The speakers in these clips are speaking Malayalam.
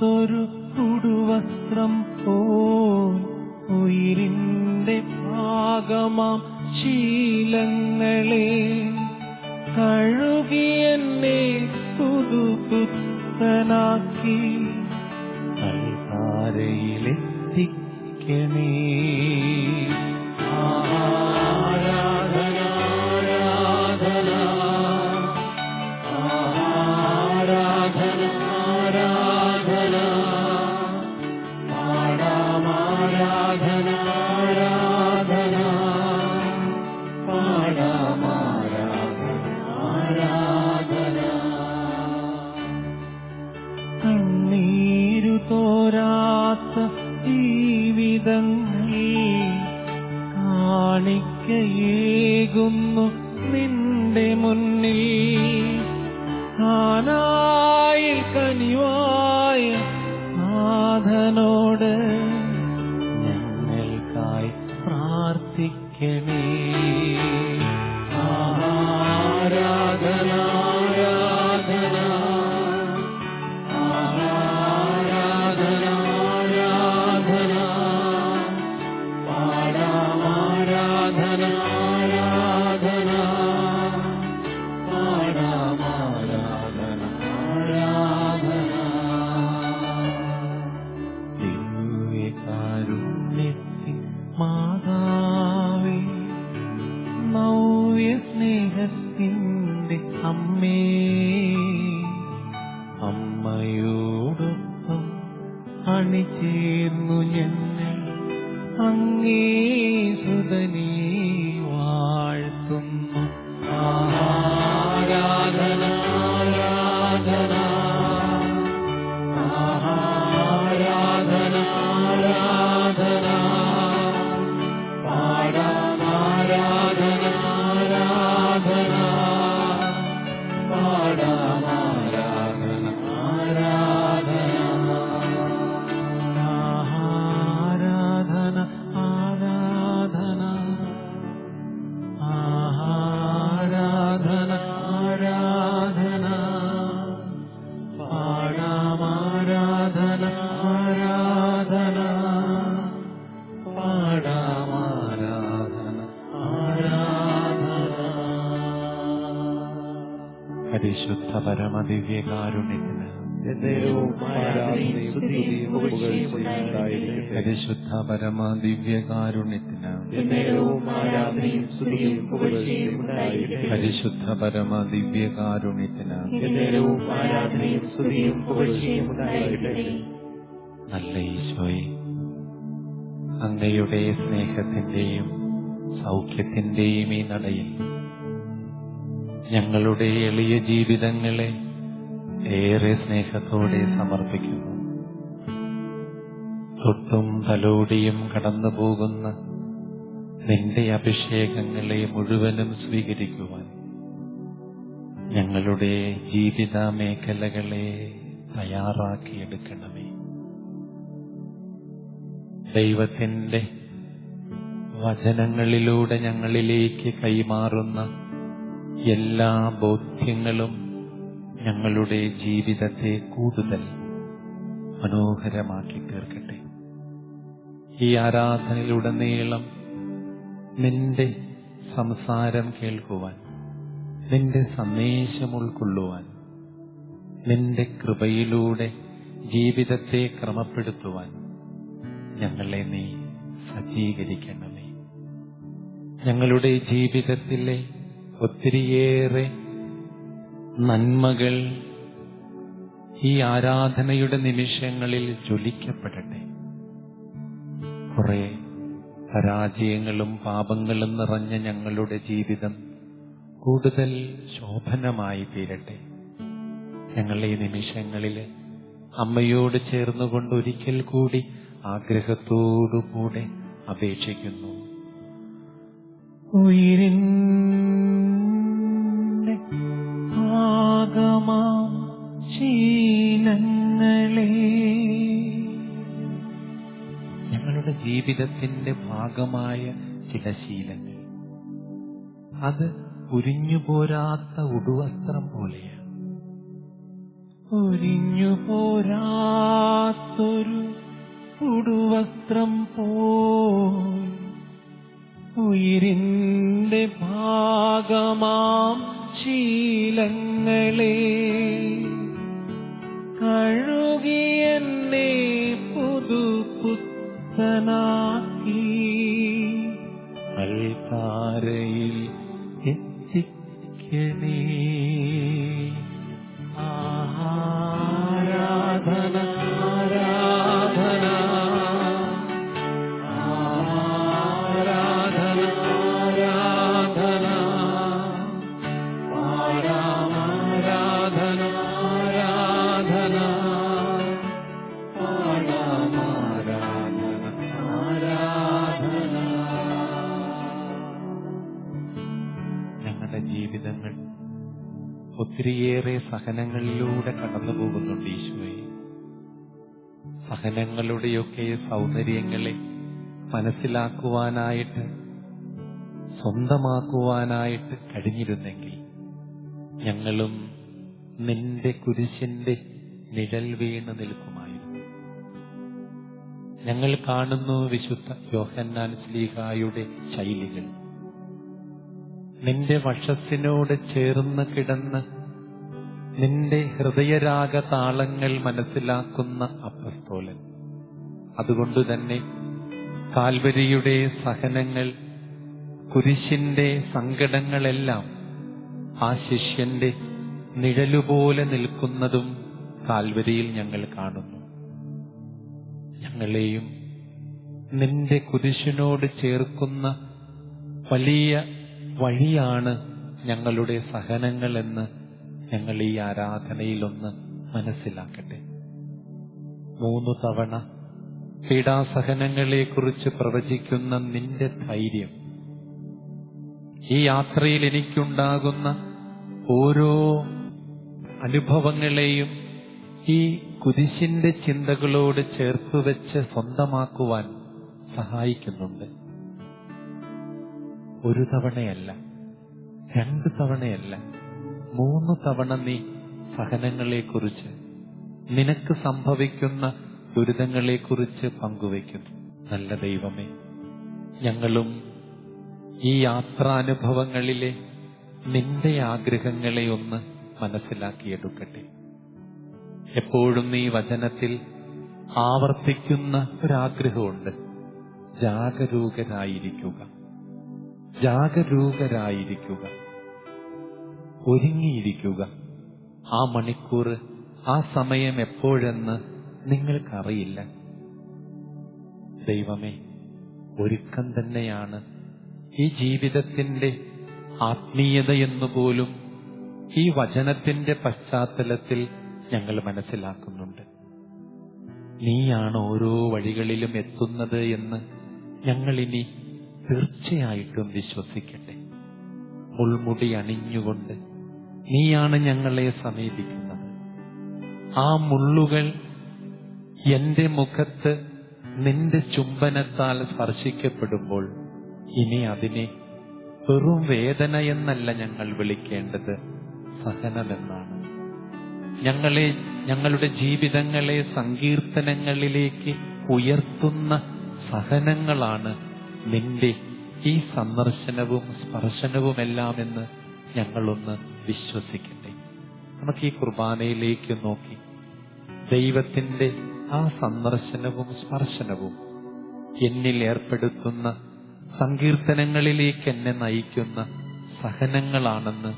പോരാത്തൊരു കുടുവസ്ത്രം പോൽ ഉയിരിന്റെ ഭാഗമാം ശീലങ്ങളെ കഴുകി എന്നെ പുതുപുത്തനാക്കി അൽത്താരയിലെത്തിക്കണേ കാണിക്കയേകുന്നു നിന്റെ മുന്നിൽ. ആനായിൽ കനിവായ നാഥനോട് അമ്മയോടൊപ്പം അണിചേർന്നു ഞങ്ങൾ. അങ്ങേ സുതനേ പരിശുദ്ധ പരമദിവ്യകാരുണ്യത്തിന് കാരുണ്യത്തിന്. പരിശുദ്ധ പുകഴ്ചയും ഉണ്ടായിരിക്കട്ടെ. പരിശുദ്ധ പുകഴ്ചയും ഉണ്ടായിരിക്കട്ടെ. നല്ല ഈശോയെ അങ്ങയുടെ സ്നേഹത്തിന്റെയും സൗഖ്യത്തിന്റെയും ഈ നടയിൽ ഞങ്ങളുടെ എളിയ ജീവിതങ്ങളെ ഏറെ സ്നേഹത്തോടെ സമർപ്പിക്കുന്നു. തൊട്ടും തലോടിയും കടന്നു പോകുന്ന നിന്റെ അഭിഷേകങ്ങളെ മുഴുവനും സ്വീകരിക്കുവാൻ ഞങ്ങളുടെ ജീവിത മേഖലകളെ തയ്യാറാക്കിയെടുക്കണമേ. ദൈവത്തിന്റെ വചനങ്ങളിലൂടെ ഞങ്ങളിലേക്ക് കൈമാറുന്ന എല്ലാ ബോധ്യങ്ങളും ഞങ്ങളുടെ ജീവിതത്തെ കൂടുതൽ മനോഹരമാക്കി തീർക്കട്ടെ. ഈ ആരാധനയിലുടനീളം നിന്റെ സംസാരം കേൾക്കുവാൻ നിന്റെ സന്ദേശം ഉൾക്കൊള്ളുവാൻ നിന്റെ കൃപയിലൂടെ ജീവിതത്തെ ക്രമപ്പെടുത്തുവാൻ ഞങ്ങളെ നീ സജ്ജീകരിക്കണമേ. ഞങ്ങളുടെ ജീവിതത്തിലെ ഒത്തിരിയേറെ നന്മകൾ ഈ ആരാധനയുടെ നിമിഷങ്ങളിൽ ജ്വലിക്കപ്പെടട്ടെ. കുറെ പരാജയങ്ങളും പാപങ്ങളും നിറഞ്ഞ ഞങ്ങളുടെ ജീവിതം കൂടുതൽ ശോഭനമായി തീരട്ടെ. ഞങ്ങൾ ഈ നിമിഷങ്ങളിൽ അമ്മയോട് ചേർന്നുകൊണ്ട് ഒരിക്കൽ കൂടി ആഗ്രഹത്തോടുകൂടെ അപേക്ഷിക്കുന്നു. ഉയിരിന്റെ ജീവിതത്തിന്റെ ഭാഗമായ ചില ശീലങ്ങൾ. അത് ഉരിഞ്ഞുപോരാത്ത ഉടുവസ്ത്രം പോലെയാണ്. ഉരിഞ്ഞു പോരാത്തൊരു ഉടുവസ്ത്രം പോൽ ഭാഗമാം ശീലങ്ങളെ കഴുകിയെന്നെ പുതുപുത്തനാക്കി സഹനങ്ങളുടെയൊക്കെ സൗന്ദര്യങ്ങളെ മനസ്സിലാക്കുവാനായിട്ട് സ്വന്തമാക്കുവാനായിട്ട് കഴിഞ്ഞിരുന്നെങ്കിൽ ഞങ്ങളും നിന്റെ കുരിശിന്റെ നിഴൽ വീണ് നിൽക്കുമായിരുന്നു. ഞങ്ങൾ കാണുന്നു വിശുദ്ധ യോഹന്നാൻ സ്ലീഹായുടെ ശൈലികൾ. നിന്റെ വശത്തിനോട് ചേർന്ന് കിടന്ന് നിന്റെ ഹൃദയരാഗ താളങ്ങൾ മനസ്സിലാക്കുന്ന അപ്പസ്തോലൻ. അതുകൊണ്ട് തന്നെ കാൽവരിയുടെ സഹനങ്ങൾ കുരിശിന്റെ സങ്കടങ്ങളെല്ലാം ആ ശിഷ്യന്റെ നിഴലുപോലെ നിൽക്കുന്നതും കാൽവരിയിൽ ഞങ്ങൾ കാണുന്നു. ഞങ്ങളെയും നിന്റെ കുരിശിനോട് ചേർക്കുന്ന വലിയ വഴിയാണ് ഞങ്ങളുടെ സഹനങ്ങളെന്ന് ഞങ്ങൾ ഈ ആരാധനയിലൊന്ന് മനസ്സിലാക്കട്ടെ. മൂന്ന് തവണ പീഡാസഹനങ്ങളെക്കുറിച്ച് പ്രവചിക്കുന്ന നിന്റെ ധൈര്യം. ഈ യാത്രയിൽ എനിക്കുണ്ടാകുന്ന ഓരോ അനുഭവങ്ങളെയും ഈ കുരിശിന്റെ ചിന്തകളോട് ചേർത്ത് വെച്ച് സ്വന്തമാക്കുവാൻ സഹായിക്കുന്നുണ്ട്. ഒരു തവണയല്ല രണ്ട് തവണയല്ല മൂന്ന് തവണ നീ സഹനങ്ങളെക്കുറിച്ച് നിനക്ക് സംഭവിക്കുന്ന ദുരിതങ്ങളെക്കുറിച്ച് പങ്കുവയ്ക്കുന്നു. നല്ല ദൈവമേ ഞങ്ങളും ഈ യാത്രാനുഭവങ്ങളിലെ നിന്റെ ആഗ്രഹങ്ങളെ ഒന്ന് മനസ്സിലാക്കിയെടുക്കട്ടെ. എപ്പോഴും നീ വചനത്തിൽ ആവർത്തിക്കുന്ന ഒരാഗ്രഹമുണ്ട്. ജാഗരൂകരായിരിക്കുക. ജാഗരൂകരായിരിക്കുക. ഒരുങ്ങിയിരിക്കുക. ആ മണിക്കൂർ ആ സമയം എപ്പോഴെന്ന് നിങ്ങൾക്കറിയില്ല. ദൈവമേ ഒരുക്കം തന്നെയാണ് ഈ ജീവിതത്തിന്റെ ആത്മീയത എന്നുപോലും ഈ വചനത്തിന്റെ പശ്ചാത്തലത്തിൽ ഞങ്ങൾ മനസ്സിലാക്കുന്നുണ്ട്. നീയാണ് ഓരോ വഴികളിലും എത്തുന്നത് എന്ന് ഞങ്ങളിനി തീർച്ചയായിട്ടും വിശ്വസിക്കട്ടെ. മുൾമുടി അണിഞ്ഞുകൊണ്ട് നീയാണ് ഞങ്ങളെ സമീപിക്കുന്നത്. ആ മുള്ളുകൾ എന്റെ മുഖത്ത് നിന്റെ ചുംബനത്താൽ സ്പർശിക്കപ്പെടുമ്പോൾ ഇനി അതിനെ വെറും വേദന എന്നല്ല ഞങ്ങൾ വിളിക്കേണ്ടത് സഹനമെന്നാണ്. ഞങ്ങളെ ഞങ്ങളുടെ ജീവിതങ്ങളെ സങ്കീർത്തനങ്ങളിലേക്ക് ഉയർത്തുന്ന സഹനങ്ങളാണ് നിന്റെ ഈ സന്ദർശനവും സ്പർശനവുമെല്ലാമെന്ന് ഞങ്ങളൊന്ന് വിശ്വസിക്കട്ടെ. നമുക്ക് ഈ കുർബാനയിലേക്ക് നോക്കി. ദൈവത്തിന്റെ ആ സന്ദർശനവും സ്പർശനവും എന്നിൽ ഏർപ്പെടുത്തുന്ന സങ്കീർത്തനങ്ങളിലേക്ക് എന്നെ നയിക്കുന്ന സഹനങ്ങളാണെന്ന്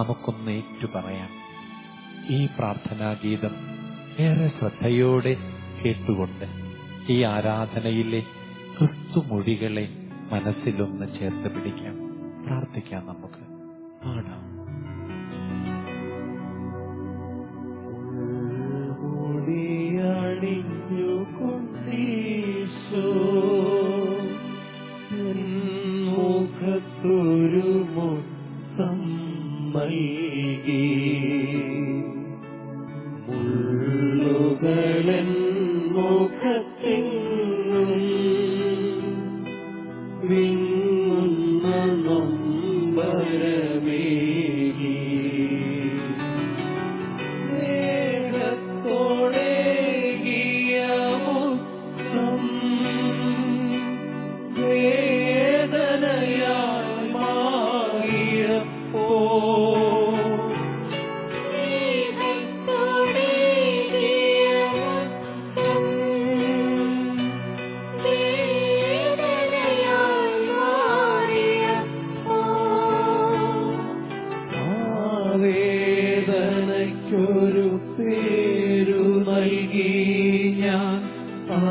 നമുക്കൊന്ന് ഏറ്റു പറയാം ഈ പ്രാർത്ഥനാഗീതം ഏറെ ശ്രദ്ധയോടെ കേട്ടുകൊണ്ട് ഈ ആരാധനയിലെ ക്രിസ്തുമൊഴികളെ മനസ്സിലൊന്ന് ചേർത്ത് പിടിക്കാം. പ്രാർത്ഥിക്കാം നമുക്ക്. പാടാം.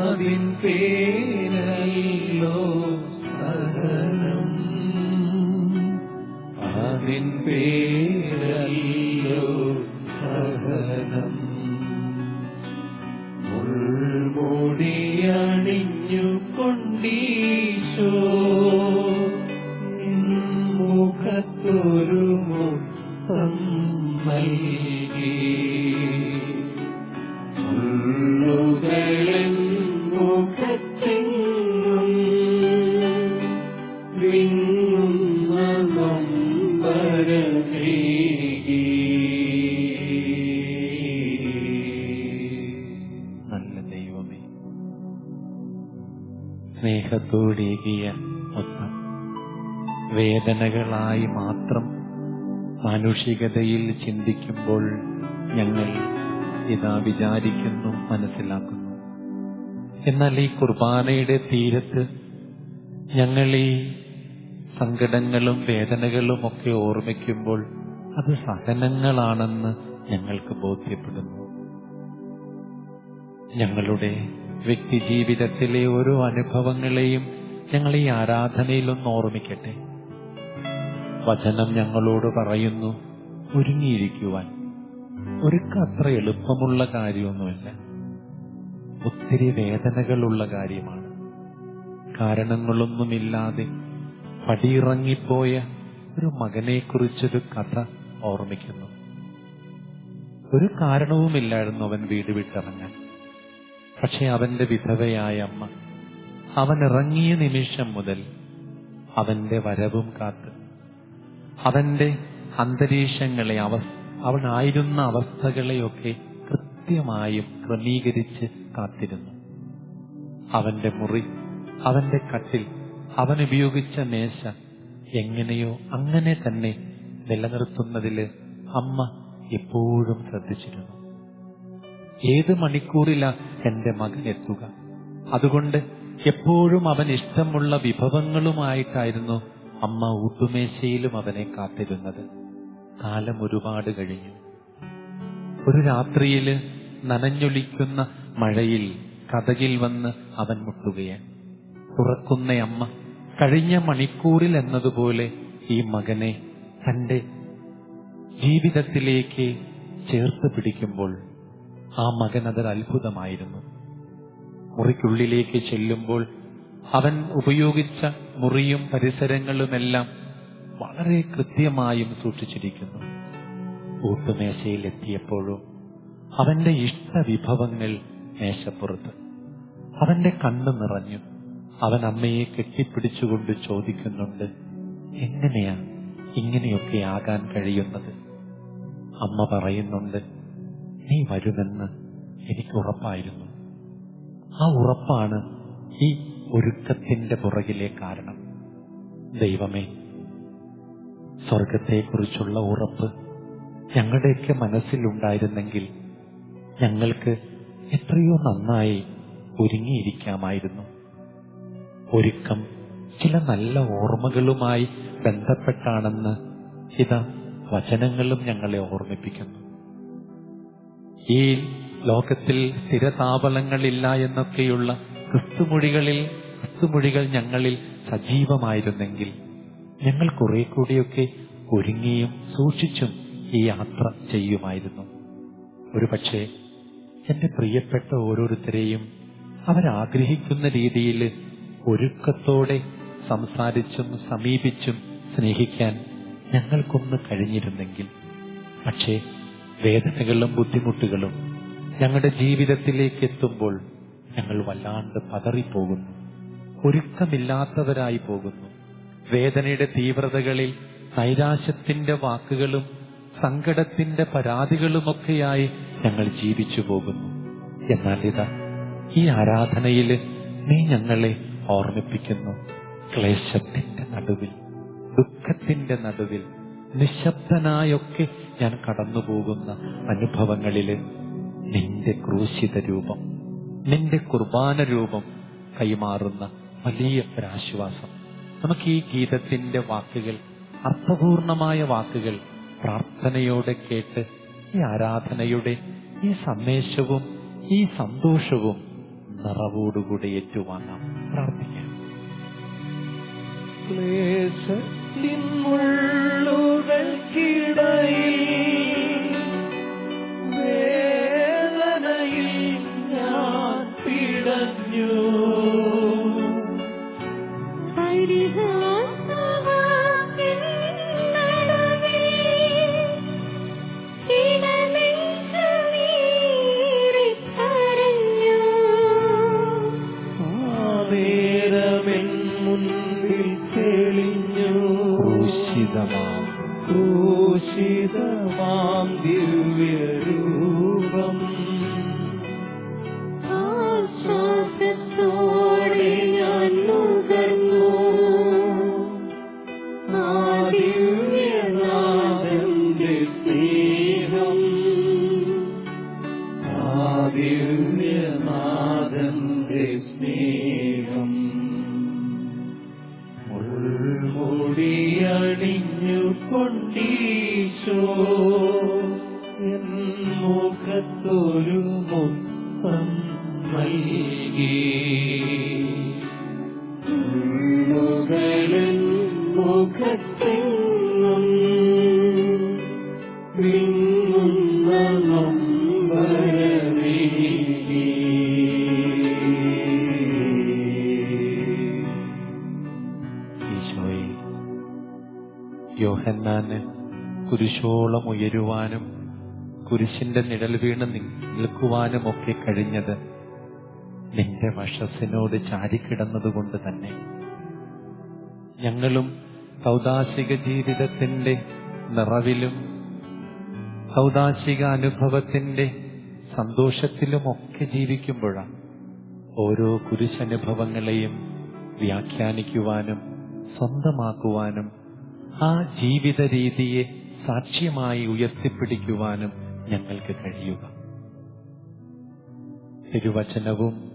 உணவின் பேர் സ്നേഹത്തോടേകിയ ഒന്ന്. വേദനകളായി മാത്രം മാനുഷികതയിൽ ചിന്തിക്കുമ്പോൾ ഞങ്ങൾ ഇതാ വിചാരിക്കുന്നു മനസ്സിലാക്കുന്നു. എന്നാൽ ഈ കുർബാനയുടെ തീരത്ത് ഞങ്ങൾ ഈ സങ്കടങ്ങളും വേദനകളും ഒക്കെ ഓർമ്മിക്കുമ്പോൾ അത് സഹനങ്ങളാണെന്ന് ഞങ്ങൾക്ക് ബോധ്യപ്പെടുന്നു. ഞങ്ങളുടെ വ്യക്തി ജീവിതത്തിലെ ഓരോ അനുഭവങ്ങളെയും ഞങ്ങൾ ഈ ആരാധനയിലൊന്ന് ഓർമ്മിക്കട്ടെ. വചനം ഞങ്ങളോട് പറയുന്നു ഒരുങ്ങിയിരിക്കുവാൻ. ഒരുക്ക അത്ര എളുപ്പമുള്ള കാര്യമൊന്നുമില്ല. ഒത്തിരി വേദനകളുള്ള കാര്യമാണ്. കാരണങ്ങളൊന്നുമില്ലാതെ പടിയിറങ്ങിപ്പോയ ഒരു മകനെക്കുറിച്ചൊരു കഥ ഓർമ്മിക്കുന്നു. ഒരു കാരണവുമില്ലായിരുന്നു അവൻ വീട് വിട്ടിറങ്ങാൻ. പക്ഷെ അവന്റെ വിധവയായ അമ്മ അവൻ ഇറങ്ങിയ നിമിഷം മുതൽ അവന്റെ വരവും കാത്ത്. അവന്റെ അന്തരീക്ഷങ്ങളെ അവ അവനായിരുന്ന അവസ്ഥകളെയൊക്കെ കൃത്യമായും ക്രമീകരിച്ച് കാത്തിരുന്നു. അവന്റെ മുറി അവന്റെ കട്ടിൽ അവൻ ഉപയോഗിച്ച മേശ എങ്ങനെയോ അങ്ങനെ തന്നെ നിലനിർത്തുന്നതിൽ അമ്മ എപ്പോഴും ശ്രദ്ധിച്ചിരുന്നു. ഏത് മണിക്കൂറിലാ എന്റെ മകൻ എത്തുക. അതുകൊണ്ട് എപ്പോഴും അവൻ ഇഷ്ടമുള്ള വിഭവങ്ങളുമായിട്ടായിരുന്നു അമ്മ ഊട്ടുമേശയിലും അവനെ കാത്തിരുന്നത്. കാലം ഒരുപാട് കഴിഞ്ഞു. ഒരു രാത്രിയിൽ നനഞ്ഞൊലിക്കുന്ന മഴയിൽ കഥകിൽ വന്ന് അവൻ മുട്ടുകയാണ്. തുറക്കുന്ന അമ്മ കഴിഞ്ഞ മണിക്കൂറിൽ എന്നതുപോലെ ഈ മകനെ തന്റെ ജീവിതത്തിലേക്ക് ചേർത്ത് പിടിക്കുമ്പോൾ ആ മകൻ അതൊരു അത്ഭുതമായിരുന്നു. മുറിക്കുള്ളിലേക്ക് ചെല്ലുമ്പോൾ അവൻ ഉപയോഗിച്ച മുറിയും പരിസരങ്ങളുമെല്ലാം വളരെ കൃത്യമായും സൂക്ഷിച്ചിരിക്കുന്നു. ഊട്ടുമേശയിൽ എത്തിയപ്പോഴും അവന്റെ ഇഷ്ടവിഭവങ്ങൾ മേശപ്പുറത്ത്. അവന്റെ കണ്ണ് നിറഞ്ഞു. അവൻ അമ്മയെ കെട്ടിപ്പിടിച്ചുകൊണ്ട് ചോദിക്കുന്നുണ്ട് എങ്ങനെയാ? ഇങ്ങനെയൊക്കെ ആകാൻ കഴിയുന്നത്? അമ്മ പറയുന്നുണ്ട് നീ വരുമെന്ന് എനിക്ക് ഉറപ്പായിരുന്നു. ആ ഉറപ്പാണ് ഈ ഒരുക്കത്തിന്റെ പുറകിലെ കാരണം. ദൈവമേ സ്വർഗത്തെക്കുറിച്ചുള്ള ഉറപ്പ് ഞങ്ങളുടെയൊക്കെ മനസ്സിലുണ്ടായിരുന്നെങ്കിൽ ഞങ്ങൾക്ക് എത്രയോ നന്നായി ഒരുങ്ങിയിരിക്കാമായിരുന്നു. ഒരുക്കം ചില നല്ല ഓർമ്മകളുമായി ബന്ധപ്പെട്ടാണെന്ന് ചില വചനങ്ങളും ഞങ്ങളെ ഓർമ്മിപ്പിക്കുന്നു. ഈ ലോകത്തിൽ സ്ഥിരതാപലങ്ങളില്ല എന്നൊക്കെയുള്ള ക്രിസ്തുമൊഴികളിൽ ക്രിസ്തുമൊഴികൾ ഞങ്ങളിൽ സജീവമായിരുന്നെങ്കിൽ ഞങ്ങൾ കുറെ കൂടിയൊക്കെ ഒരുങ്ങിയും സൂക്ഷിച്ചും ഈ യാത്ര ചെയ്യുമായിരുന്നു. ഒരുപക്ഷെ എന്റെ പ്രിയപ്പെട്ട ഓരോരുത്തരെയും അവരാഗ്രഹിക്കുന്ന രീതിയിൽ ഒരുക്കത്തോടെ സംസാരിച്ചും സമീപിച്ചും സ്നേഹിക്കാൻ ഞങ്ങൾക്കൊന്ന് കഴിഞ്ഞിരുന്നെങ്കിൽ പക്ഷേ വേദനകളും ബുദ്ധിമുട്ടുകളും ഞങ്ങളുടെ ജീവിതത്തിലേക്ക് എത്തുമ്പോൾ ഞങ്ങൾ വല്ലാണ്ട് പതറിപ്പോകുന്നു. ഒരുക്കമില്ലാത്തവരായി പോകുന്നു. വേദനയുടെ തീവ്രതകളിൽ നൈരാശ്യത്തിന്റെ വാക്കുകളും സങ്കടത്തിന്റെ പരാതികളുമൊക്കെയായി ഞങ്ങൾ ജീവിച്ചു പോകുന്നു. എന്നാൽ ഇതാ ഈ ആരാധനയിൽ നീ ഞങ്ങളെ ഓർമ്മിപ്പിക്കുന്നു. ക്ലേശത്തിന്റെ നടുവിൽ ദുഃഖത്തിന്റെ നടുവിൽ നിശബ്ദനായൊക്കെ ഞാൻ കടന്നുപോകുന്ന അനുഭവങ്ങളിൽ നിന്റെ ക്രൂശിത രൂപം നിന്റെ കുർബാന രൂപം കൈമാറുന്ന വലിയ ഒരാശ്വാസം. നമുക്ക് ഈ ഗീതത്തിന്റെ വാക്കുകൾ അർത്ഥപൂർണമായ വാക്കുകൾ പ്രാർത്ഥനയോടെ കേട്ട് ഈ ആരാധനയുടെ ഈ സന്ദേശവും ഈ സന്തോഷവും നിറവോടുകൂടെ ഏറ്റുവാങ്ങാം. പ്രാർത്ഥിക്കാം. ക്ലേശത്തിൻ கிடையில் ഉയരുവാനും കുരിശിന്റെ നിഴൽ വീണ് നിൽക്കുവാനും ഒക്കെ കഴിഞ്ഞത് നിന്റെ വശസ്സിനോട് ചാരിക്കിടന്നതുകൊണ്ട് തന്നെ. ഞങ്ങളും സൗദാശിക ജീവിതത്തിന്റെ നിറവിലും സൗദാശിക അനുഭവത്തിന്റെ സന്തോഷത്തിലുമൊക്കെ ജീവിക്കുമ്പോഴാണ് ഓരോ കുരിശനുഭവങ്ങളെയും വ്യാഖ്യാനിക്കുവാനും സ്വന്തമാക്കുവാനും ആ ജീവിത രീതിയെ സാക്ഷ്യമായി ഉയർത്തിപ്പിടിക്കുവാനും ഞങ്ങൾക്ക് കഴിയുക. തിരുവചനവും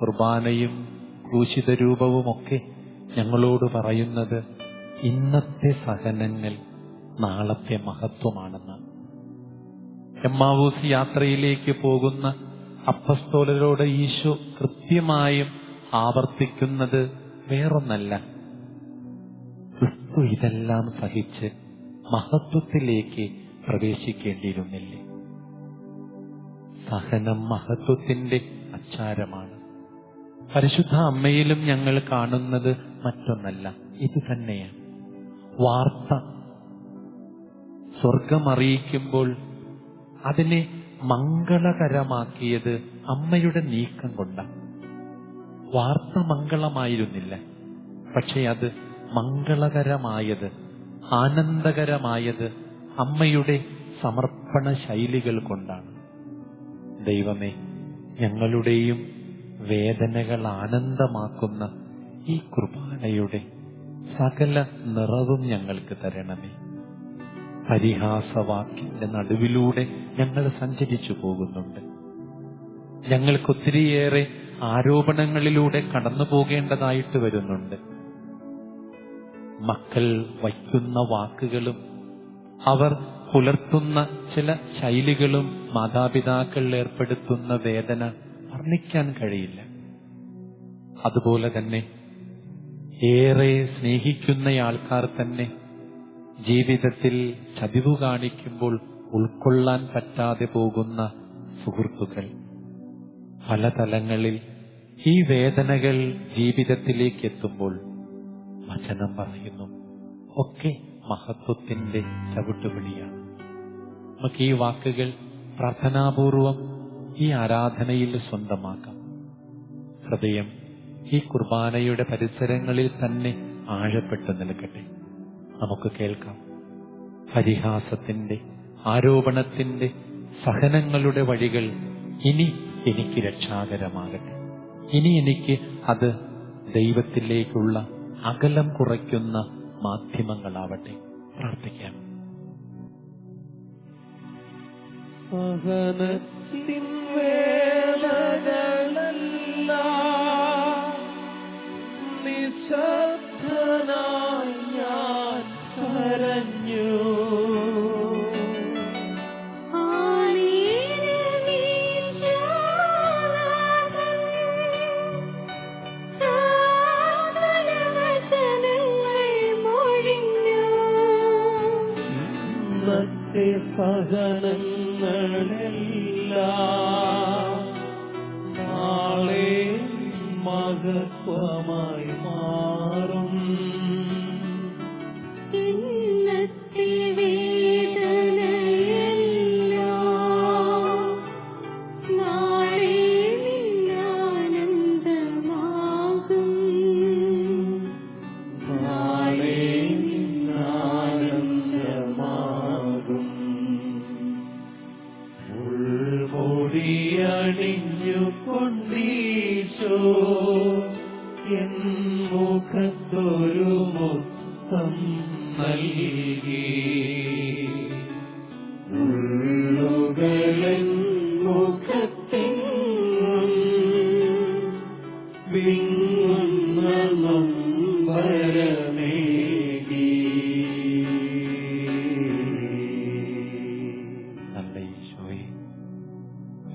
കുർബാനയും ക്രൂശിത രൂപവുമൊക്കെ ഞങ്ങളോട് പറയുന്നത് ഇന്നത്തെ സഹനങ്ങൾ നാളത്തെ മഹത്വമാണെന്ന് എമ്മാവൂസ് യാത്രയിലേക്ക് പോകുന്ന അപ്പസ്തോലരോട് ഈശോ കൃത്യമായും ആവർത്തിക്കുന്നത് വേറൊന്നല്ല. ക്രിസ്തു ഇതെല്ലാം സഹിച്ച് മഹത്വത്തിലേക്ക് പ്രവേശിക്കേണ്ടിയിരുന്നില്ലേ? സഹനം മഹത്വത്തിന്റെ അച്ചാരമാണ്. പരിശുദ്ധ അമ്മയിലും ഞങ്ങൾ കാണുന്നത് മറ്റൊന്നല്ല ഇത് തന്നെയാണ്. വാർത്ത. സ്വർഗമറിയിക്കുമ്പോൾ അതിനെ മംഗളകരമാക്കിയത് അമ്മയുടെ നീക്കം കൊണ്ടാണ്. വാർത്ത മംഗളമായിരുന്നില്ല പക്ഷെ അത് മംഗളകരമായത് ആനന്ദകരമായത് അമ്മയുടെ സമർപ്പണ ശൈലികൾ കൊണ്ടാണ്. ദൈവമേ ഞങ്ങളുടെയും വേദനകൾ ആനന്ദമാക്കുന്ന ഈ കുർബാനയുടെ സകല നിറവും ഞങ്ങൾക്ക് തരണമേ. പരിഹാസവാക്കിന്റെ നടുവിലൂടെ ഞങ്ങൾ സഞ്ചരിച്ചു പോകുന്നുണ്ട്. ഞങ്ങൾക്ക് ഒത്തിരിയേറെ ആരോപണങ്ങളിലൂടെ കടന്നു പോകേണ്ടതായിട്ട് വരുന്നുണ്ട്. മക്കൾ വയ്ക്കുന്ന വാക്കുകളും അവർ പുലർത്തുന്ന ചില ശൈലികളും മാതാപിതാക്കൾ ഏർപ്പെടുത്തുന്ന വേദന വർണിക്കാൻ കഴിയില്ല. അതുപോലെ തന്നെ ഏറെ സ്നേഹിക്കുന്ന ആൾക്കാർ തന്നെ ജീവിതത്തിൽ ചതിവ് കാണിക്കുമ്പോൾ ഉൾക്കൊള്ളാൻ പറ്റാതെ പോകുന്ന സുഹൃത്തുക്കൾ. പല തലങ്ങളിൽ ഈ വേദനകൾ ജീവിതത്തിലേക്ക് എത്തുമ്പോൾ വചനം പറയുന്നു. ഒക്കെ മഹത്വത്തിന്റെ ചവിട്ടുപിടിയാണ്. നമുക്ക് ഈ വാക്കുകൾ പ്രാർത്ഥനാപൂർവം ഈ ആരാധനയിൽ സ്വന്തമാക്കാം. ഹൃദയം ഈ കുർബാനയുടെ പരിസരങ്ങളിൽ തന്നെ ആഴപ്പെട്ടു നിൽക്കട്ടെ. നമുക്ക് കേൾക്കാം. പരിഹാസത്തിന്റെ ആരോപണത്തിന്റെ സഹനങ്ങളുടെ വഴികൾ ഇനി എനിക്ക് രക്ഷാകരമാകട്ടെ. ഇനി എനിക്ക് അത് ദൈവത്തിലേക്കുള്ള അകലം കുറയ്ക്കുന്ന മാധ്യമങ്ങളാവട്ടെ. പ്രാർത്ഥിക്കാം. സഹനത്തിൻ വേളകളല്ല നിശബ്ദനായി സഹനങ്ങളെല്ലാം നാളെ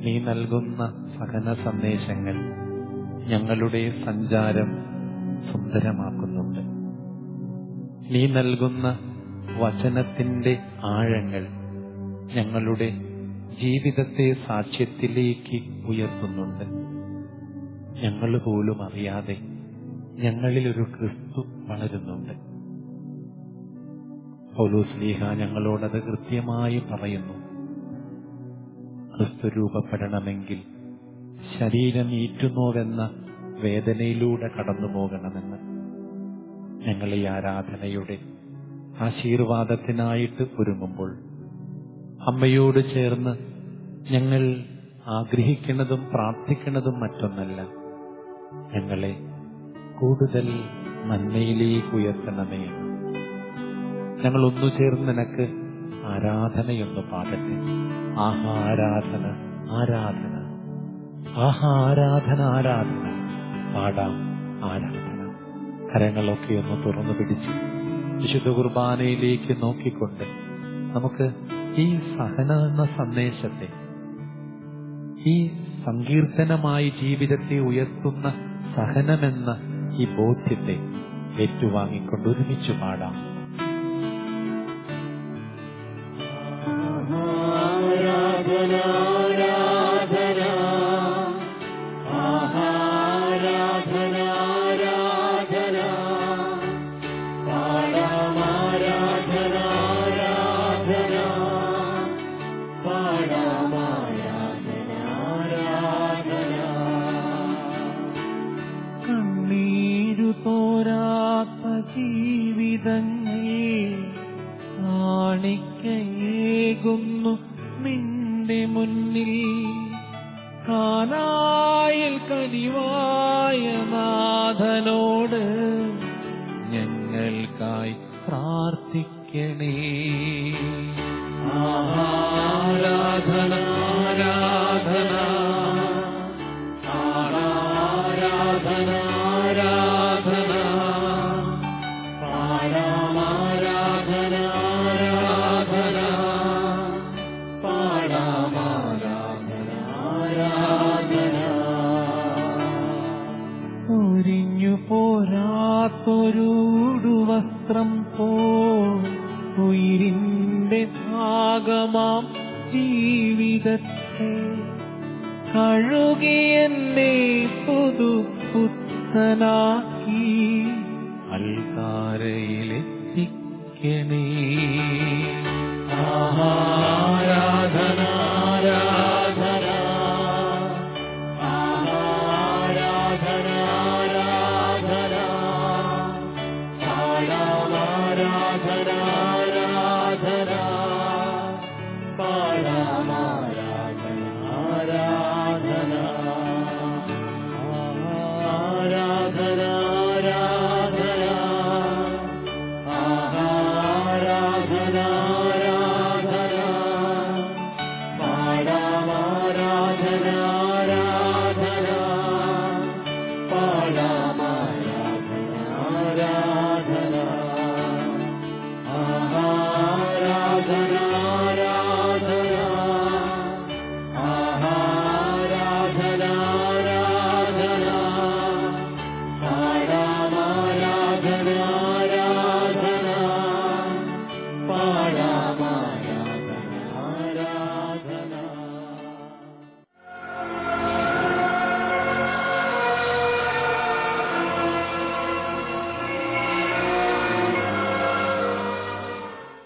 നീ നൽകുന്ന സഹന സന്ദേശങ്ങൾ ഞങ്ങളുടെ സഞ്ചാരം സുന്ദരമാക്കുന്നുണ്ട്. നീ നൽകുന്ന വചനത്തിന്റെ ആഴങ്ങൾ ഞങ്ങളുടെ ജീവിതത്തെ സാക്ഷ്യത്തിലേക്ക് ഉയർത്തുന്നുണ്ട്. ഞങ്ങൾ പോലും അറിയാതെ ഞങ്ങളിൽ ഒരു ക്രിസ്തു വളരുന്നുണ്ട്. പൗലോസ്ലീഹ ഞങ്ങളോടത് കൃത്യമായി പറയുന്നു. ക്രിസ്തു രൂപപ്പെടണമെങ്കിൽ ശരീരം ഈറ്റുന്നോവെന്ന വേദനയിലൂടെ കടന്നു പോകണമെന്ന് ഞങ്ങൾ ഈ ആരാധനയുടെ ആശീർവാദത്തിനായിട്ട് ഒരുങ്ങുമ്പോൾ അമ്മയോട് ചേർന്ന് ഞങ്ങൾ ആഗ്രഹിക്കുന്നതും പ്രാർത്ഥിക്കുന്നതും മറ്റൊന്നല്ല. ഞങ്ങളെ കൂടുതൽ നന്മയിലേക്ക് ഉയർത്തണമേ. ഞങ്ങൾ ഒന്നു ചേർന്ന് നിനക്ക് ആരാധനയൊന്ന് പാടട്ടെ. ആഹാരാധന ആരാധന. ആഹാരാധന ആഹാ ആരാധന. ആരാധന പാടാം ആരാധന. കരങ്ങളൊക്കെ ഒന്ന് തുറന്നു പിടിച്ച് വിശുദ്ധ കുർബാനയിലേക്ക് നോക്കിക്കൊണ്ട് നമുക്ക് ഈ സഹന എന്ന സന്ദേശത്തെ ഈ സങ്കീർത്തനമായി ജീവിതത്തെ ഉയർത്തുന്ന സഹനമെന്ന ഈ ബോധ്യത്തെ ഏറ്റുവാങ്ങിക്കൊണ്ട് ഒരുമിച്ച് പാടാം.